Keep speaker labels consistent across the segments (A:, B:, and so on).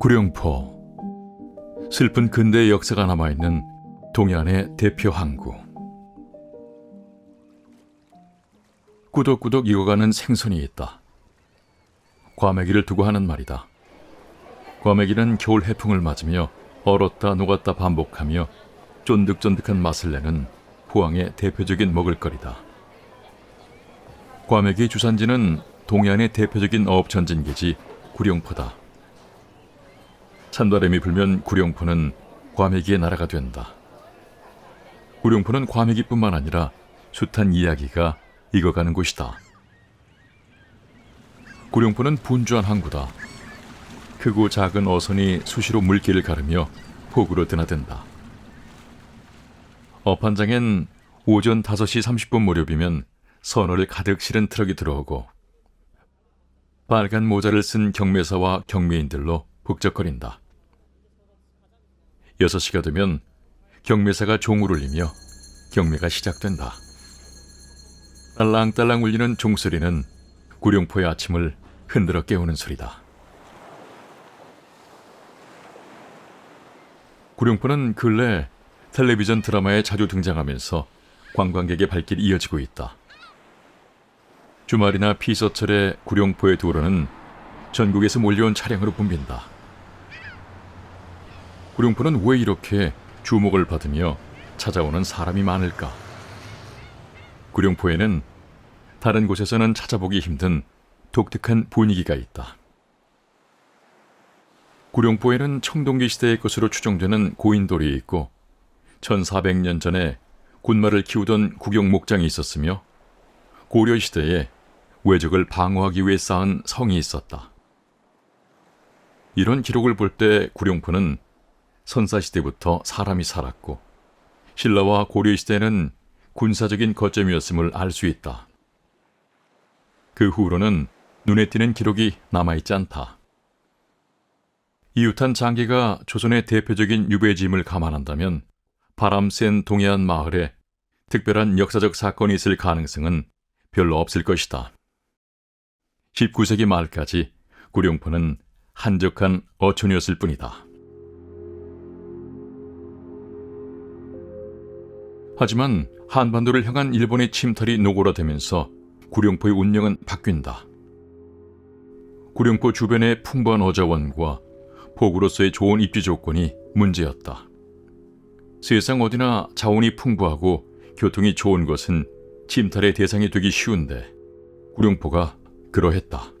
A: 구룡포. 슬픈 근대의 역사가 남아있는 동해안의 대표 항구. 꾸덕꾸덕 익어가는 생선이 있다. 과메기를 두고 하는 말이다. 과메기는 겨울 해풍을 맞으며 얼었다 녹았다 반복하며 쫀득쫀득한 맛을 내는 포항의 대표적인 먹을거리다. 과메기 주산지는 동해안의 대표적인 어업전진기지 구룡포다 찬바람이 불면 구룡포는 과메기의 나라가 된다. 구룡포는 과메기뿐만 아니라 숱한 이야기가 익어가는 곳이다. 구룡포는 분주한 항구다. 크고 작은 어선이 수시로 물길을 가르며 폭우로 드나든다. 어판장엔 오전 5시 30분 무렵이면 선어를 가득 실은 트럭이 들어오고 빨간 모자를 쓴 경매사와 경매인들로 북적거린다. 6시가 되면 경매사가 종을 울리며 경매가 시작된다. 딸랑딸랑 울리는 종소리는 구룡포의 아침을 흔들어 깨우는 소리다. 구룡포는 근래 텔레비전 드라마에 자주 등장하면서 관광객의 발길이 이어지고 있다. 주말이나 피서철에 구룡포의 도로는 전국에서 몰려온 차량으로 붐빈다. 구룡포는 왜 이렇게 주목을 받으며 찾아오는 사람이 많을까? 구룡포에는 다른 곳에서는 찾아보기 힘든 독특한 분위기가 있다. 구룡포에는 청동기 시대의 것으로 추정되는 고인돌이 있고 1400년 전에 군마를 키우던 국영 목장이 있었으며 고려 시대에 외적을 방어하기 위해 쌓은 성이 있었다. 이런 기록을 볼 때 구룡포는 선사시대부터 사람이 살았고 신라와 고려시대는 군사적인 거점이었음을 알 수 있다. 그 후로는 눈에 띄는 기록이 남아있지 않다. 이웃한 장기가 조선의 대표적인 유배짐을 감안한다면 바람 센 동해안 마을에 특별한 역사적 사건이 있을 가능성은 별로 없을 것이다. 19세기 말까지 구룡포는 한적한 어촌이었을 뿐이다. 하지만 한반도를 향한 일본의 침탈이 노골화되면서 구룡포의 운명은 바뀐다. 구룡포 주변의 풍부한 어자원과 포구로서의 좋은 입지 조건이 문제였다. 세상 어디나 자원이 풍부하고 교통이 좋은 것은 침탈의 대상이 되기 쉬운데 구룡포가 그러했다.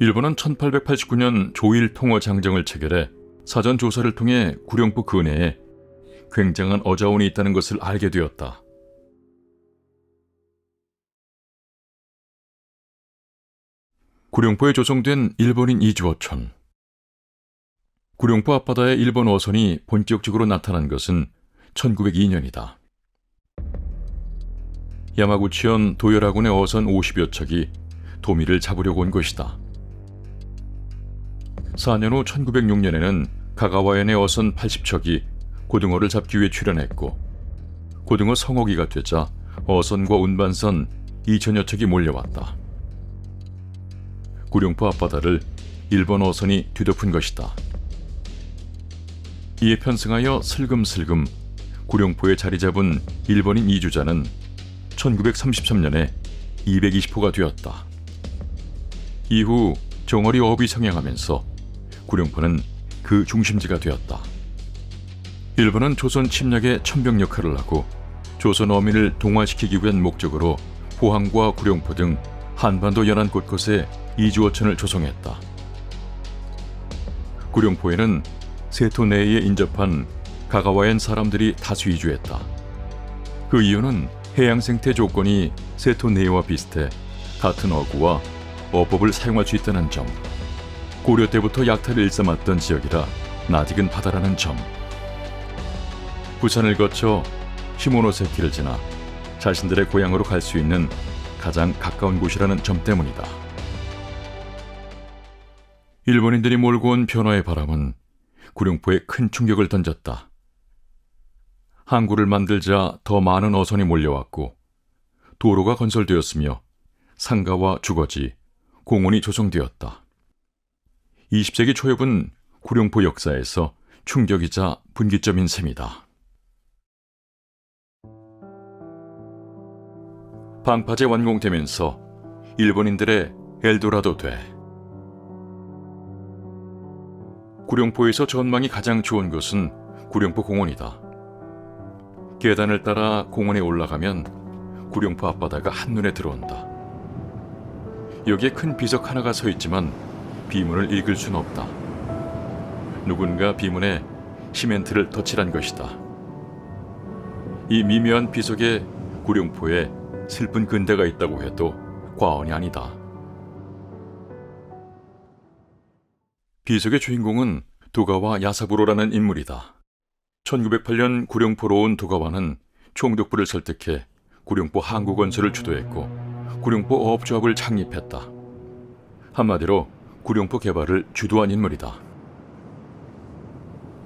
A: 일본은 1889년 조일 통어 장정을 체결해 사전 조사를 통해 구룡포 근해에 굉장한 어자원이 있다는 것을 알게 되었다. 구룡포에 조성된 일본인 이주어촌. 구룡포 앞바다에 일본 어선이 본격적으로 나타난 것은 1902년이다. 야마구치현 도열하군의 어선 50여 척이 도미를 잡으려고 온 것이다. 4년 후 1906년에는 가가와현의 어선 80척이 고등어를 잡기 위해 출연했고 고등어 성어기가 되자 어선과 운반선 2천여 척이 몰려왔다. 구룡포 앞바다를 일본 어선이 뒤덮은 것이다. 이에 편승하여 슬금슬금 구룡포에 자리 잡은 일본인 이주자는 1933년에 220호가 되었다. 이후 정어리 어업이 성행하면서 구룡포는 그 중심지가 되었다. 일본은 조선 침략의 천병 역할을 하고 조선 어민을 동화시키기 위한 목적으로 포항과 구룡포 등 한반도 연안 곳곳에 이주어촌을 조성했다. 구룡포에는 세토 내에 인접한 가가와엔 사람들이 다수 이주했다. 그 이유는 해양 생태 조건이 세토 내와 비슷해 같은 어구와 어법을 사용할 수 있다는 점, 고려 때부터 약탈을 일삼았던 지역이라 낯익은 바다라는 점, 부산을 거쳐 시모노세키를 지나 자신들의 고향으로 갈 수 있는 가장 가까운 곳이라는 점 때문이다. 일본인들이 몰고 온 변화의 바람은 구룡포에 큰 충격을 던졌다. 항구를 만들자 더 많은 어선이 몰려왔고 도로가 건설되었으며 상가와 주거지, 공원이 조성되었다. 20세기 초엽은 구룡포 역사에서 충격이자 분기점인 셈이다. 방파제 완공되면서 일본인들의 엘도라도 돼. 구룡포에서 전망이 가장 좋은 곳은 구룡포 공원이다. 계단을 따라 공원에 올라가면 구룡포 앞바다가 한눈에 들어온다. 여기에 큰 비석 하나가 서 있지만 비문을 읽을 수는 없다. 누군가 비문에 시멘트를 덧칠한 것이다. 이 미묘한 비석에 구룡포에 슬픈 근대가 있다고 해도 과언이 아니다. 비석의 주인공은 도가와 야사부로라는 인물이다. 1908년 구룡포로 온 도가와는 총독부를 설득해 구룡포 항구 건설을 주도했고 구룡포 어업조합을 창립했다. 한마디로 구룡포 개발을 주도한 인물이다.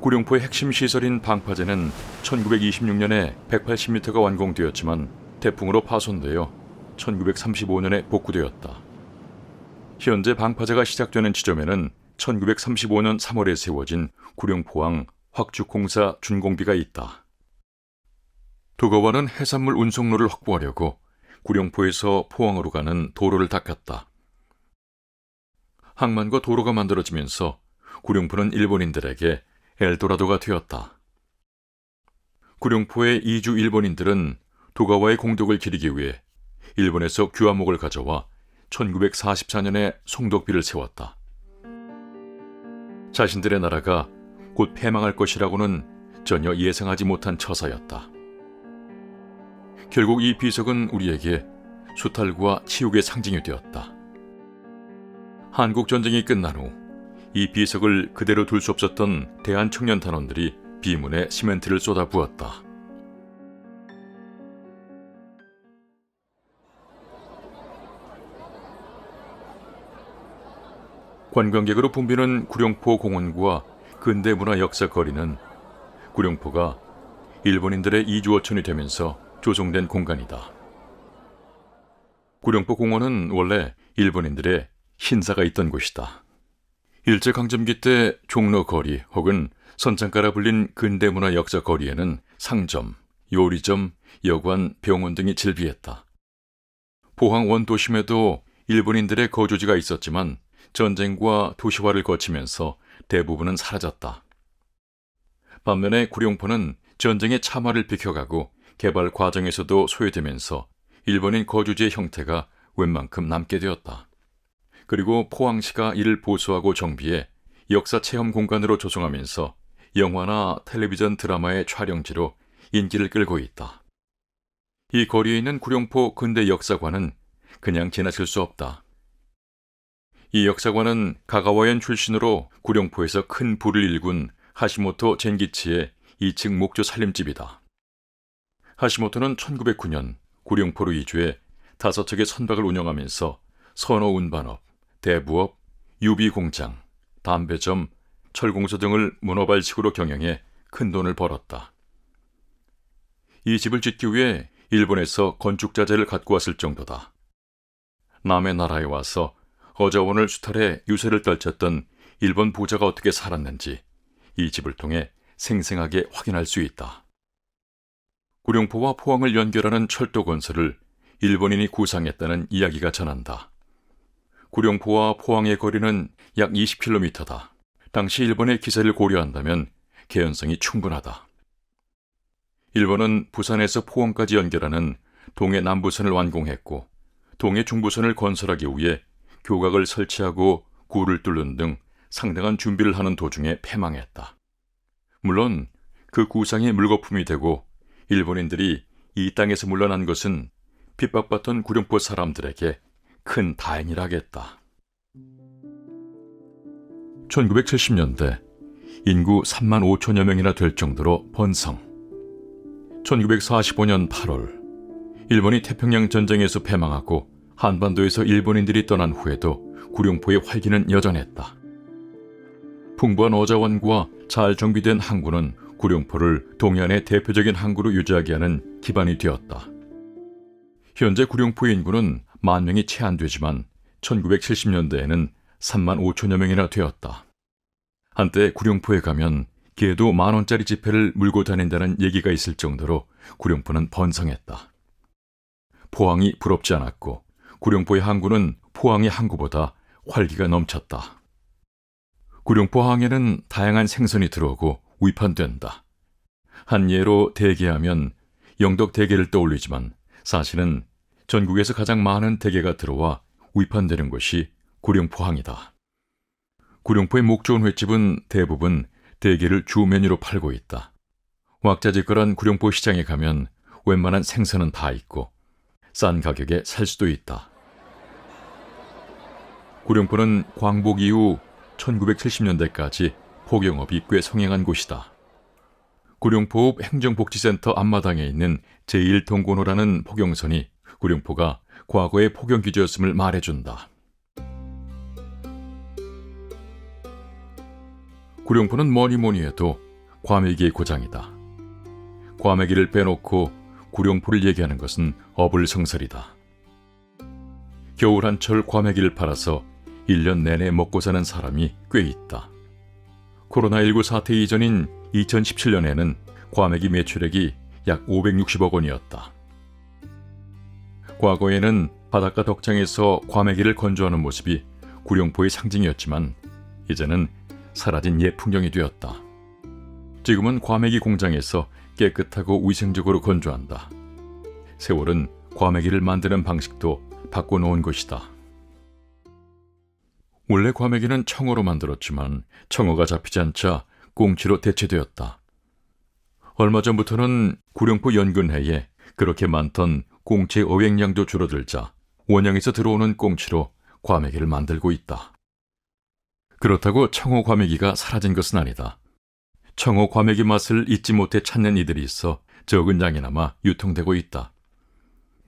A: 구룡포의 핵심 시설인 방파제는 1926년에 180m가 완공되었지만 태풍으로 파손되어 1935년에 복구되었다. 현재 방파제가 시작되는 지점에는 1935년 3월에 세워진 구룡포항 확주공사 준공비가 있다. 도가와는 해산물 운송로를 확보하려고 구룡포에서 포항으로 가는 도로를 닦았다. 항만과 도로가 만들어지면서 구룡포는 일본인들에게 엘도라도가 되었다. 구룡포의 이주 일본인들은 도가와의 공덕을 기리기 위해 일본에서 규화목을 가져와 1944년에 송독비를 세웠다. 자신들의 나라가 곧 패망할 것이라고는 전혀 예상하지 못한 처사였다. 결국 이 비석은 우리에게 수탈과 치욕의 상징이 되었다. 한국 전쟁이 끝난 후 이 비석을 그대로 둘 수 없었던 대한 청년 단원들이 비문에 시멘트를 쏟아 부었다. 관광객으로 붐비는 구룡포 공원과 근대문화 역사 거리는 구룡포가 일본인들의 이주어촌이 되면서 조성된 공간이다. 구룡포 공원은 원래 일본인들의 신사가 있던 곳이다. 일제강점기 때 종로 거리 혹은 선창가라 불린 근대문화 역사 거리에는 상점, 요리점, 여관, 병원 등이 질비했다. 포항 원도심에도 일본인들의 거주지가 있었지만 전쟁과 도시화를 거치면서 대부분은 사라졌다. 반면에 구룡포는 전쟁의 참화를 비켜가고 개발 과정에서도 소외되면서 일본인 거주지의 형태가 웬만큼 남게 되었다. 그리고 포항시가 이를 보수하고 정비해 역사 체험 공간으로 조성하면서 영화나 텔레비전 드라마의 촬영지로 인기를 끌고 있다. 이 거리에 있는 구룡포 근대 역사관은 그냥 지나칠 수 없다. 이 역사관은 가가와현 출신으로 구룡포에서 큰 부를 일군 하시모토 젠기치의 2층 목조 살림집이다. 하시모토는 1909년 구룡포로 이주해 다섯 척의 선박을 운영하면서 선호 운반업, 대부업, 유비 공장, 담배점, 철공소 등을 문어발식으로 경영해 큰 돈을 벌었다. 이 집을 짓기 위해 일본에서 건축 자재를 갖고 왔을 정도다. 남의 나라에 와서 어자원을 수탈해 유세를 떨쳤던 일본 부자가 어떻게 살았는지 이 집을 통해 생생하게 확인할 수 있다. 구룡포와 포항을 연결하는 철도 건설을 일본인이 구상했다는 이야기가 전한다. 구룡포와 포항의 거리는 약 20km다. 당시 일본의 기세를 고려한다면 개연성이 충분하다. 일본은 부산에서 포항까지 연결하는 동해 남부선을 완공했고 동해 중부선을 건설하기 위해 교각을 설치하고 구를 뚫는 등 상당한 준비를 하는 도중에 패망했다. 물론 그 구상이 물거품이 되고 일본인들이 이 땅에서 물러난 것은 핍박받던 구룡포 사람들에게 큰 다행이라겠다. 1970년대 인구 3만 5천여 명이나 될 정도로 번성. 1945년 8월 일본이 태평양 전쟁에서 패망하고 한반도에서 일본인들이 떠난 후에도 구룡포의 활기는 여전했다. 풍부한 어자원과 잘 정비된 항구는 구룡포를 동해안의 대표적인 항구로 유지하게 하는 기반이 되었다. 현재 구룡포의 인구는 만 명이 채 안 되지만 1970년대에는 3만 5천여 명이나 되었다. 한때 구룡포에 가면 개도 만 원짜리 지폐를 물고 다닌다는 얘기가 있을 정도로 구룡포는 번성했다. 포항이 부럽지 않았고 구룡포의 항구는 포항의 항구보다 활기가 넘쳤다. 구룡포 항에는 다양한 생선이 들어오고 위판된다. 한 예로 대게하면 영덕 대게를 떠올리지만 사실은 전국에서 가장 많은 대게가 들어와 위판되는 곳이 구룡포항이다. 구룡포의 목 좋은 횟집은 대부분 대게를 주 메뉴로 팔고 있다. 왁자지껄한 구룡포 시장에 가면 웬만한 생선은 다 있고 싼 가격에 살 수도 있다. 구룡포는 광복 이후 1970년대까지 포경업이 꽤 성행한 곳이다. 구룡포읍 행정복지센터 앞마당에 있는 제1동고로라는 포경선이 구룡포가 과거의 포경 기지였음을 말해준다. 구룡포는 뭐니 뭐니 해도 과메기의 고장이다. 과메기를 빼놓고 구룡포를 얘기하는 것은 어불성설이다. 겨울 한철 과메기를 팔아서 1년 내내 먹고 사는 사람이 꽤 있다. 코로나19 사태 이전인 2017년에는 과메기 매출액이 약 560억 원이었다. 과거에는 바닷가 덕장에서 과메기를 건조하는 모습이 구룡포의 상징이었지만 이제는 사라진 옛 풍경이 되었다. 지금은 과메기 공장에서 깨끗하고 위생적으로 건조한다. 세월은 과메기를 만드는 방식도 바꿔놓은 것이다. 원래 과메기는 청어로 만들었지만 청어가 잡히지 않자 꽁치로 대체되었다. 얼마 전부터는 구룡포 연근해에 그렇게 많던 꽁치의 어획량도 줄어들자 원양에서 들어오는 꽁치로 과메기를 만들고 있다. 그렇다고 청어 과메기가 사라진 것은 아니다. 청어 과메기 맛을 잊지 못해 찾는 이들이 있어 적은 양이나마 유통되고 있다.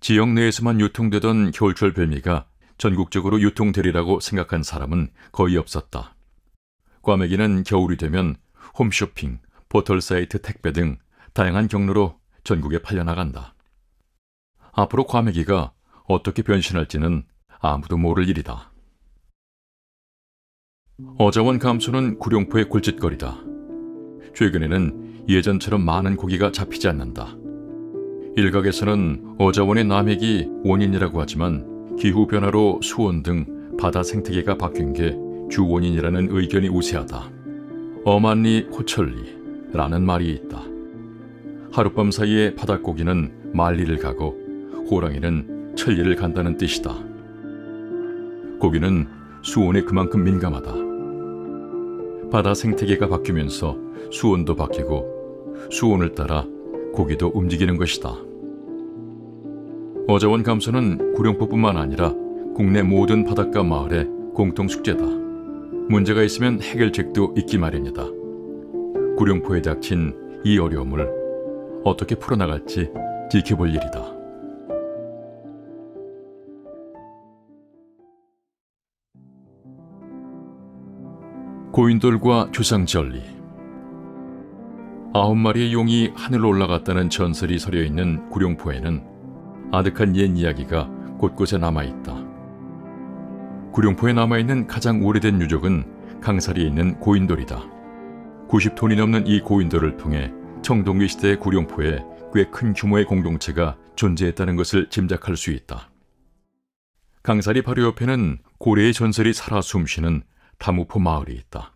A: 지역 내에서만 유통되던 겨울철 별미가 전국적으로 유통되리라고 생각한 사람은 거의 없었다. 과메기는 겨울이 되면 홈쇼핑, 포털 사이트 택배 등 다양한 경로로 전국에 팔려나간다. 앞으로 과메기가 어떻게 변신할지는 아무도 모를 일이다. 어자원 감소는 구룡포의 골칫거리다. 최근에는 예전처럼 많은 고기가 잡히지 않는다. 일각에서는 어자원의 남획이 원인이라고 하지만 기후 변화로 수온 등 바다 생태계가 바뀐 게 주 원인이라는 의견이 우세하다. 어만리 호철리라는 말이 있다. 하룻밤 사이에 바닷고기는 만리를 가고 호랑이는 천리를 간다는 뜻이다. 고기는 수온에 그만큼 민감하다. 바다 생태계가 바뀌면서 수온도 바뀌고 수온을 따라 고기도 움직이는 것이다. 어자원 감소는 구룡포뿐만 아니라 국내 모든 바닷가 마을의 공통 숙제다. 문제가 있으면 해결책도 있기 마련이다. 구룡포에 닥친 이 어려움을 어떻게 풀어나갈지 지켜볼 일이다. 고인돌과 조상절리 아홉 마리의 용이 하늘로 올라갔다는 전설이 서려 있는 구룡포에는 아득한 옛 이야기가 곳곳에 남아 있다. 구룡포에 남아 있는 가장 오래된 유적은 강사리에 있는 고인돌이다. 90톤이 넘는 이 고인돌을 통해 청동기 시대 구룡포에 꽤 큰 규모의 공동체가 존재했다는 것을 짐작할 수 있다. 강사리 바로 옆에는 고래의 전설이 살아 숨쉬는 다무포 마을이 있다.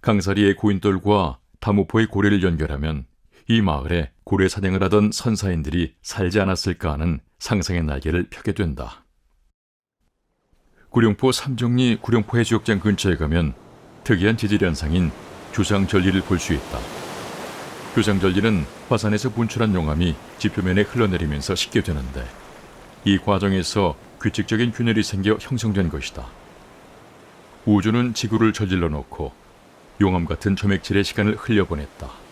A: 강사리의 고인돌과 다무포의 고래를 연결하면 이 마을에 고래 사냥을 하던 선사인들이 살지 않았을까 하는 상상의 날개를 펴게 된다. 구룡포 삼정리 구룡포 해수욕장 근처에 가면 특이한 지질 현상인 주상절리를 볼 수 있다. 주상절리는 화산에서 분출한 용암이 지표면에 흘러내리면서 식게 되는데 이 과정에서 규칙적인 균열이 생겨 형성된 것이다. 우주는 지구를 저질러 놓고 용암 같은 점액질의 시간을 흘려보냈다.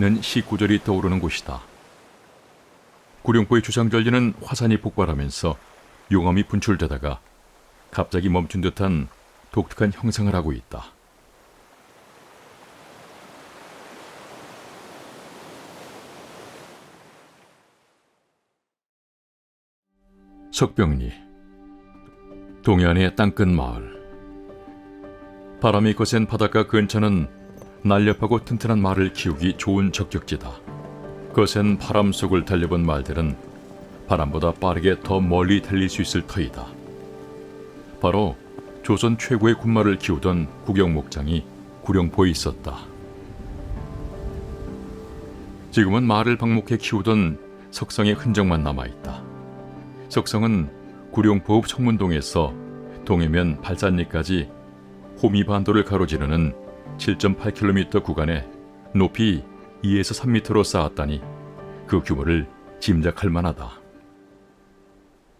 A: 는 시구절이 떠오르는 곳이다. 구룡포의 주상절리는 화산이 폭발하면서 용암이 분출되다가 갑자기 멈춘 듯한 독특한 형상을 하고 있다. 석병리 동해안의 땅끝 마을 바람이 거센 바닷가 근처는 날렵하고 튼튼한 말을 키우기 좋은 적격지다. 거센 바람 속을 달려본 말들은 바람보다 빠르게 더 멀리 달릴 수 있을 터이다. 바로 조선 최고의 군말을 키우던 구경 목장이 구룡포에 있었다. 지금은 말을 방목해 키우던 석성의 흔적만 남아 있다. 석성은 구룡포읍 청문동에서 동해면 발산리까지 호미반도를 가로지르는 7.8km 구간에 높이 2에서 3m로 쌓았다니 그 규모를 짐작할 만하다.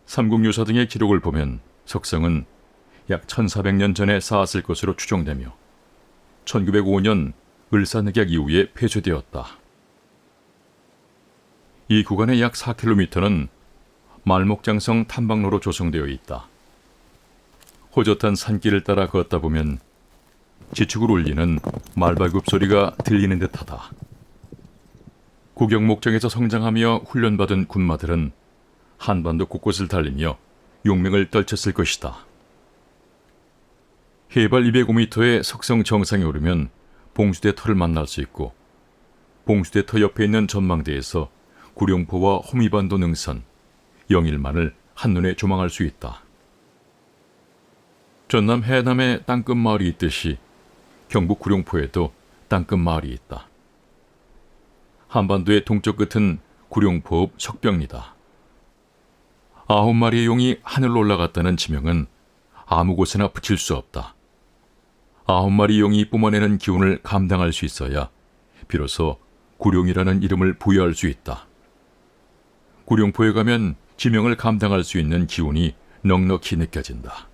A: 삼국유사 등의 기록을 보면 석성은 약 1400년 전에 쌓았을 것으로 추정되며 1905년 을사늑약 이후에 폐쇄되었다. 이 구간의 약 4km는 말목장성 탐방로로 조성되어 있다. 호젓한 산길을 따라 걷다 보면 지축을 울리는 말발굽 소리가 들리는 듯하다. 구경 목장에서 성장하며 훈련받은 군마들은 한반도 곳곳을 달리며 용맹을 떨쳤을 것이다. 해발 205m의 석성 정상에 오르면 봉수대 터를 만날 수 있고 봉수대 터 옆에 있는 전망대에서 구룡포와 호미반도 능선, 영일만을 한눈에 조망할 수 있다. 전남 해남에 땅끝 마을이 있듯이 경북 구룡포에도 땅끝 마을이 있다. 한반도의 동쪽 끝은 구룡포읍 석병리다. 아홉 마리의 용이 하늘로 올라갔다는 지명은 아무 곳에나 붙일 수 없다. 아홉 마리 용이 뿜어내는 기운을 감당할 수 있어야 비로소 구룡이라는 이름을 부여할 수 있다. 구룡포에 가면 지명을 감당할 수 있는 기운이 넉넉히 느껴진다.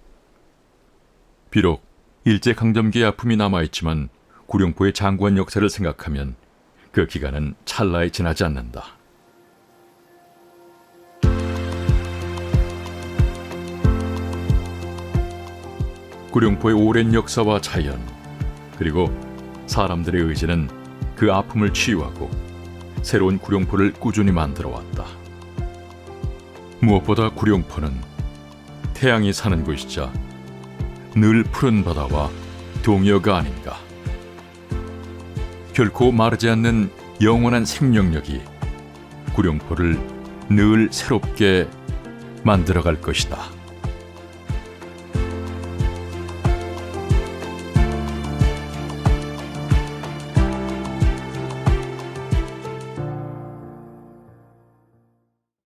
A: 비록 일제 강점기의 아픔이 남아있지만 구룡포의 장구한 역사를 생각하면 그 기간은 찰나에 지나지 않는다. 구룡포의 오랜 역사와 자연 그리고 사람들의 의지는 그 아픔을 치유하고 새로운 구룡포를 꾸준히 만들어 왔다. 무엇보다 구룡포는 태양이 사는 곳이자 늘 푸른 바다와 동요가 아닌가. 결코 마르지 않는 영원한 생명력이 구룡포를 늘 새롭게 만들어갈 것이다.